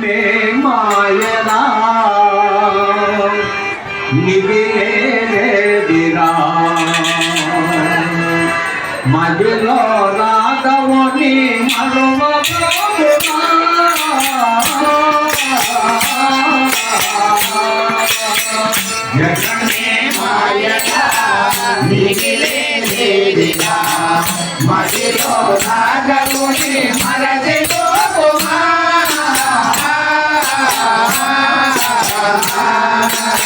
మే మాయనా. నివిలేదిరా మదిలో రాగవని జగమే మాయగా మిగిలేదిగా మదిలో రాగముని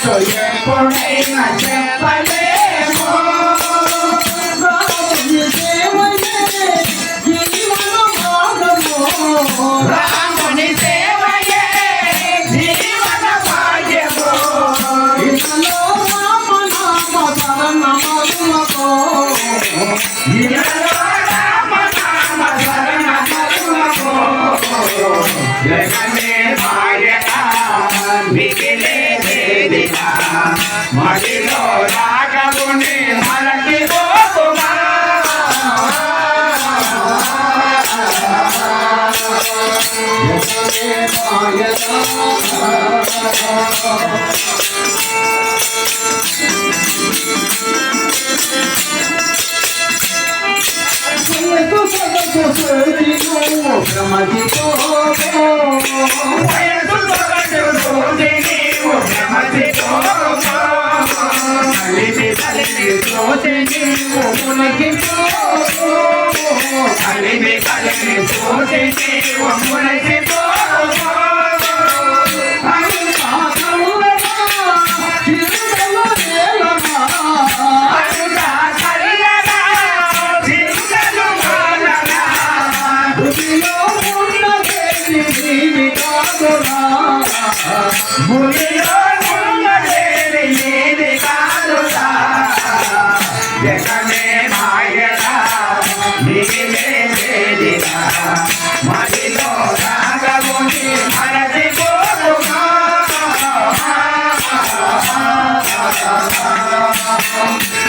ముప్పవచ్చు ఎప్పుడైనా చెప్పలేము ముప్పవచ్చు ఎప్పుడైనా చెప్పలేము రాముని సేవయే జీవన మార్గము. రాముని సేవయే జీవన భాగ్యము ఇలలో రామనామ శరణమరులకు. ఇలలో రామ నామ శరణ కరుణకు. జగమే మడిలో రాగముని మరటి పోకుమా జగమే మాయగా సొగసు సొగసు సోజిను భ్రమతిపోకు. వయసు సొగసు చూసి నీవు భ్రమతిపోకుమా. కలిమి కలిమి చూసి నీవు మునిగిపోకు. కలిమి కలిమి చూసి నీవు మునిగిపోకు. అనుగా కలియగా చింతలు మానగా. మునిలో ఉన్నదేది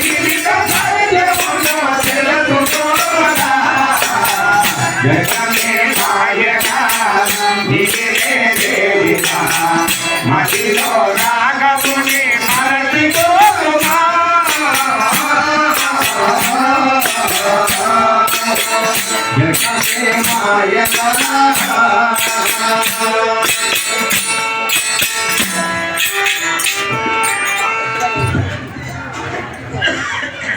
జీవిత సత్యమును రాగముని జగమే